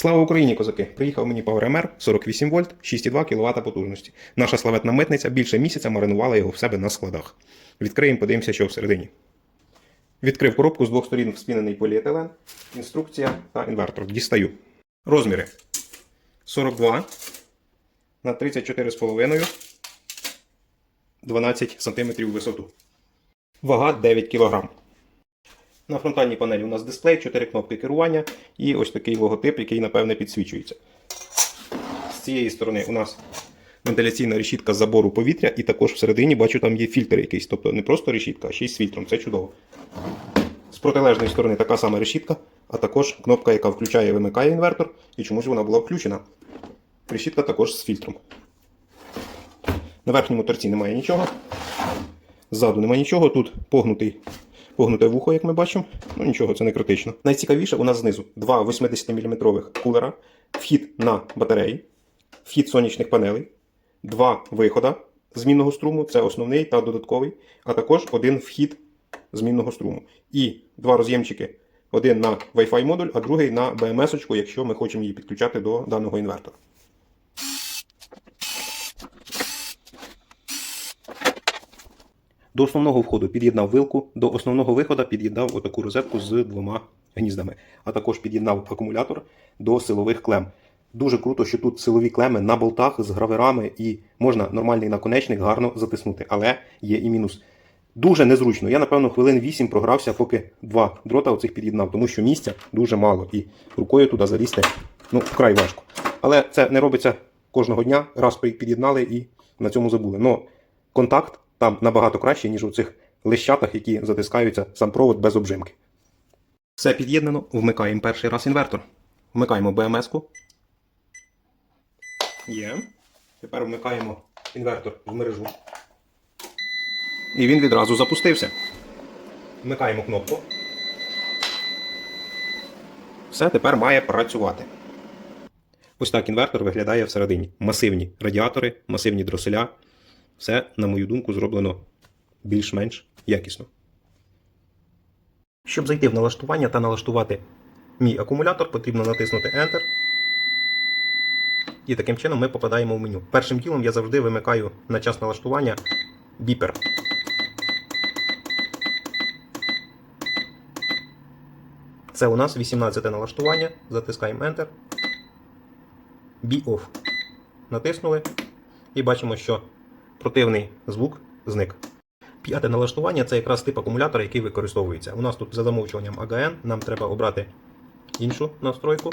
Слава Україні, козаки! Приїхав мені PowerMR 48 вольт, 6,2 кВт потужності. Наша славетна митниця більше місяця маринувала його в себе на складах. Відкриємо, подивимося, що всередині. Відкрив коробку з двох сторін вспінений поліетилен, інструкція та інвертор. Дістаю. Розміри 42 на 34,5 12 см висоту. Вага 9 кг. На фронтальній панелі у нас дисплей, 4 кнопки керування і ось такий логотип, який, напевне, підсвічується. З цієї сторони у нас вентиляційна решітка забору повітря, і також всередині бачу, там є фільтр якийсь. Тобто не просто решітка, а ще й з фільтром. Це чудово. З протилежної сторони така сама решітка, а також кнопка, яка включає і вимикає інвертор, і чомусь вона була включена. Решітка також з фільтром. На верхньому торці немає нічого. Ззаду немає нічого. Тут погнутий, погнуте вухо, як ми бачимо. Ну нічого, це не критично. Найцікавіше у нас знизу два 80-мм кулера, вхід на батареї, вхід сонячних панелей, два виходи змінного струму, це основний та додатковий, а також один вхід змінного струму. І два роз'ємчики. Один на Wi-Fi модуль, а другий на BMS, якщо ми хочемо її підключати до даного інвертора. До основного входу під'єднав вилку, до основного виходу під'єднав отаку розетку з двома гніздами, а також під'єднав акумулятор до силових клем. Дуже круто, що тут силові клеми на болтах з граверами і можна нормальний наконечник гарно затиснути, але є і мінус. Дуже незручно. Я, напевно, хвилин 8 програвся, поки два дрота оцих під'єднав, тому що місця дуже мало і рукою туди залізти ну, вкрай важко. Але це не робиться кожного дня. Раз під'єднали і на цьому забули. Но контакт там набагато краще, ніж у цих лищатах, які затискаються сам провод без обжимки. Все під'єднано, вмикаємо перший раз інвертор. Вмикаємо БМС-ку. Є. Тепер вмикаємо інвертор в мережу. І він відразу запустився. Вмикаємо кнопку. Все тепер має працювати. Ось так інвертор виглядає всередині. Масивні радіатори, масивні дроселя. Все, на мою думку, зроблено більш-менш якісно. Щоб зайти в налаштування та налаштувати мій акумулятор, потрібно натиснути Enter. І таким чином ми попадаємо в меню. Першим ділом я завжди вимикаю на час налаштування біпер. Це у нас 18 налаштування. Затискаємо Enter. Be off. Натиснули. І бачимо, що противний звук зник. П'яте налаштування це якраз тип акумулятора, який використовується. У нас тут за замовчуванням AGN, нам треба обрати іншу настройку.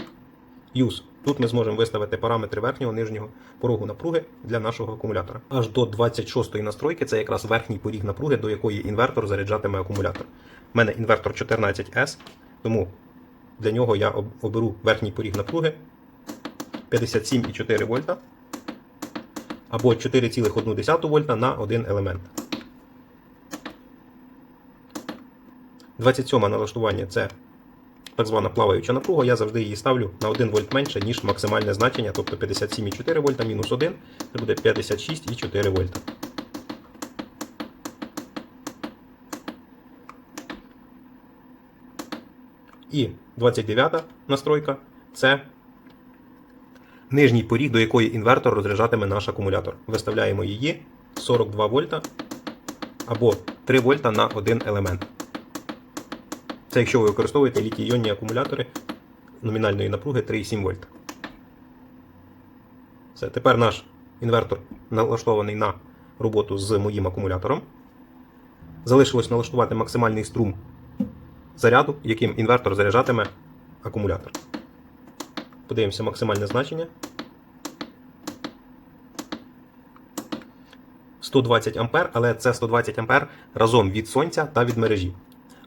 Use. Тут ми зможемо виставити параметри верхнього нижнього порогу напруги для нашого акумулятора. Аж до 26-ї настройки це якраз верхній поріг напруги, до якої інвертор заряджатиме акумулятор. У мене інвертор 14S, тому для нього я оберу верхній поріг напруги 57,4 вольта або 4,1 вольта на один елемент. 27 налаштування це так звана плаваюча напруга. Я завжди її ставлю на 1 вольт менше, ніж максимальне значення, тобто 57,4 вольта мінус 1, це буде 56,4 вольта. І 29 настройка це нижній поріг, до якої інвертор розряджатиме наш акумулятор. Виставляємо її 42 вольта або 3 вольта на один елемент. Це якщо ви використовуєте літій-іонні акумулятори номінальної напруги 3,7 вольт. Все, тепер наш інвертор налаштований на роботу з моїм акумулятором. Залишилось налаштувати максимальний струм заряду, яким інвертор заряджатиме акумулятор. Подивимося максимальне значення. 120 А, але це 120 А разом від сонця та від мережі.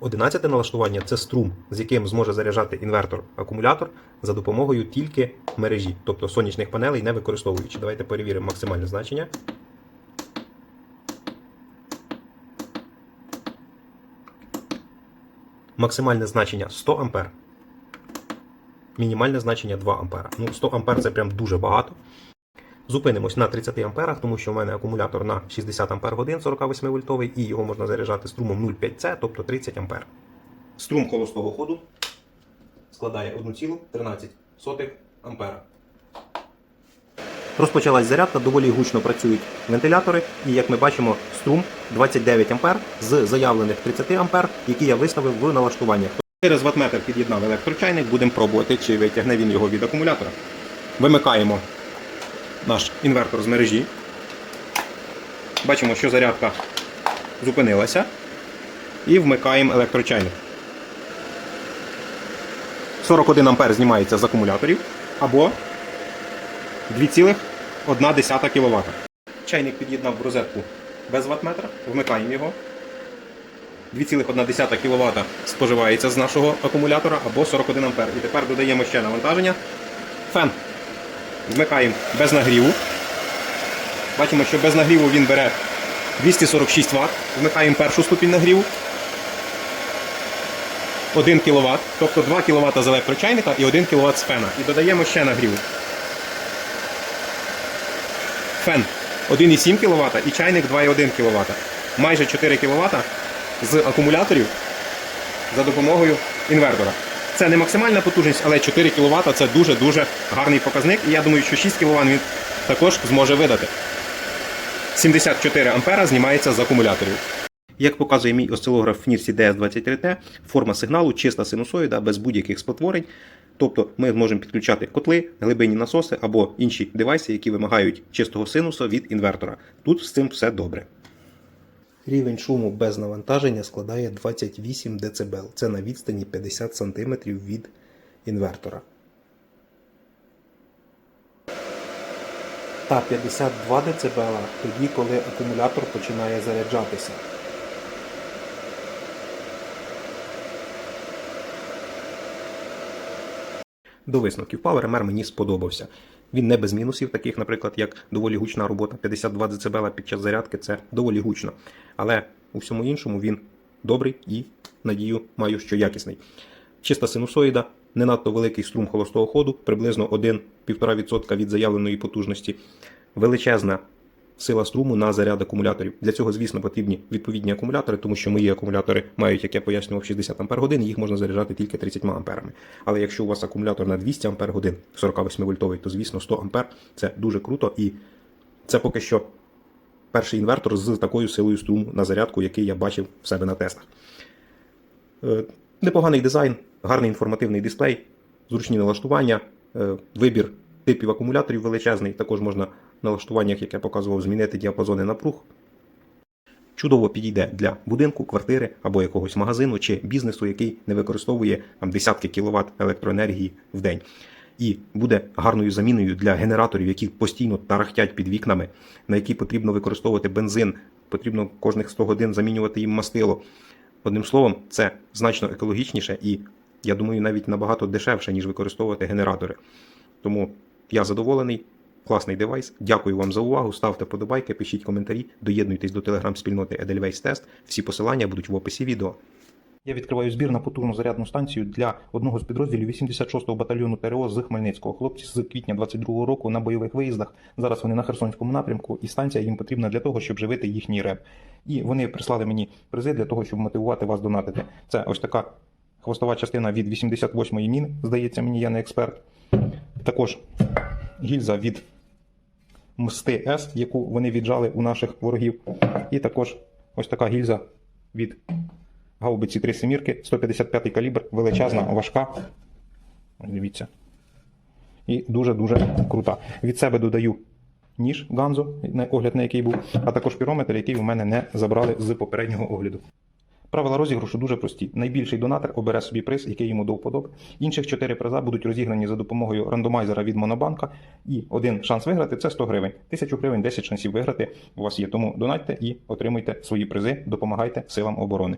11 налаштування це струм, з яким зможе заряджати інвертор акумулятор за допомогою тільки мережі, тобто сонячних панелей не використовуючи. Давайте перевіримо максимальне значення. Максимальне значення 100 А. Мінімальне значення 2 А. Ну, 100 А це прям дуже багато. Зупинимось на 30 А, тому що в мене акумулятор на 60 Ах 48 вольтовий і його можна заряджати струмом 0,5С, тобто 30 А. Струм холостого ходу складає 1,13 ампера. Розпочалась зарядка, доволі гучно працюють вентилятори, і як ми бачимо, струм 29 ампер з заявлених 30 ампер, які я виставив в налаштуваннях. Через ватметр під'єднав електрочайник, будемо пробувати, чи витягне він його від акумулятора. Вимикаємо наш інвертор з мережі. Бачимо, що зарядка зупинилася. І вмикаємо електрочайник. 41 ампер знімається з акумуляторів або 2,1 кВт. Чайник під'єднав в розетку без ватметра, вмикаємо його. 2,1 кВт споживається з нашого акумулятора або 41 А. І тепер додаємо ще навантаження. Фен. Вмикаємо без нагріву. Бачимо, що без нагріву він бере 246 Вт. Вмикаємо першу ступінь нагріву. 1 кВт, тобто 2 кВт з електрочайника і 1 кВт з фена. І додаємо ще нагріву. Фен 1,7 кВт і чайник 2,1 кВт. Майже 4 кВт з акумуляторів за допомогою інвертора. Це не максимальна потужність, але 4 кВт це дуже-дуже гарний показник. І я думаю, що 6 кВт він також зможе видати. 74 ампера знімається з акумуляторів. Як показує мій осцилограф Nirsi DS23T, форма сигналу чиста синусоїда без будь-яких спотворень. Тобто ми зможемо підключати котли, глибинні насоси або інші девайси, які вимагають чистого синуса від інвертора. Тут з цим все добре. Рівень шуму без навантаження складає 28 дБ. Це на відстані 50 см від інвертора. Та 52 дБ тоді, коли акумулятор починає заряджатися. До висновків PowerMR мені сподобався. Він не без мінусів, таких, наприклад, як доволі гучна робота 52 дБ під час зарядки це доволі гучно. Але у всьому іншому він добрий і, надію, маю, що якісний. Чиста синусоїда, не надто великий струм холостого ходу, приблизно 1-1,5% від заявленої потужності, величезна сила струму на заряд акумуляторів. Для цього, звісно, потрібні відповідні акумулятори, тому що мої акумулятори мають, як я пояснював, 60 Ах, їх можна заряджати тільки 30 амперами. Але якщо у вас акумулятор на 200 Ах, 48 вольтовий, то звісно 100 А це дуже круто і це поки що перший інвертор з такою силою струму на зарядку, який я бачив в себе на тестах. Е, Непоганий дизайн, гарний інформативний дисплей, зручні налаштування, е, вибір типів акумуляторів величезний. Також можна налаштуваннях, як я показував, змінити діапазони напруг. Чудово підійде для будинку, квартири або якогось магазину чи бізнесу, який не використовує там, десятки кіловат електроенергії в день. І буде гарною заміною для генераторів, які постійно тарахтять під вікнами, на які потрібно використовувати бензин, потрібно кожних 100 годин замінювати їм мастило. Одним словом, це значно екологічніше і, я думаю, навіть набагато дешевше, ніж використовувати генератори. Тому я задоволений, класний девайс. Дякую вам за увагу. Ставте подобайки, пишіть коментарі, доєднуйтесь до телеграм-спільноти Edelweiss Test. Всі посилання будуть в описі відео. Я відкриваю збір на потужну зарядну станцію для одного з підрозділів 86-го батальйону ТРО з Хмельницького. Хлопці з квітня 22-го року на бойових виїздах. Зараз вони на Херсонському напрямку, і станція їм потрібна для того, щоб живити їхній реп. І вони прислали мені призи для того, щоб мотивувати вас донатити. Це ось така хвостова частина від 88-ї міни. Здається, мені я не експерт. Також гільза від Мсти С, яку вони віджали у наших ворогів. І також ось така гільза від гаубиці 3 семірки, 155 калібр, величезна, важка. Дивіться. І дуже-дуже крута. Від себе додаю ніж Ганзо, огляд на який був, а також пірометр, який у мене не забрали з попереднього огляду. Правила розіграшу дуже прості. Найбільший донатор обере собі приз, який йому до вподоби. Інших 4 приза будуть розіграні за допомогою рандомайзера від Монобанка. І один шанс виграти це 100 гривень. 1000 гривень, 10 шансів виграти у вас є. Тому донатьте і отримуйте свої призи, допомагайте силам оборони.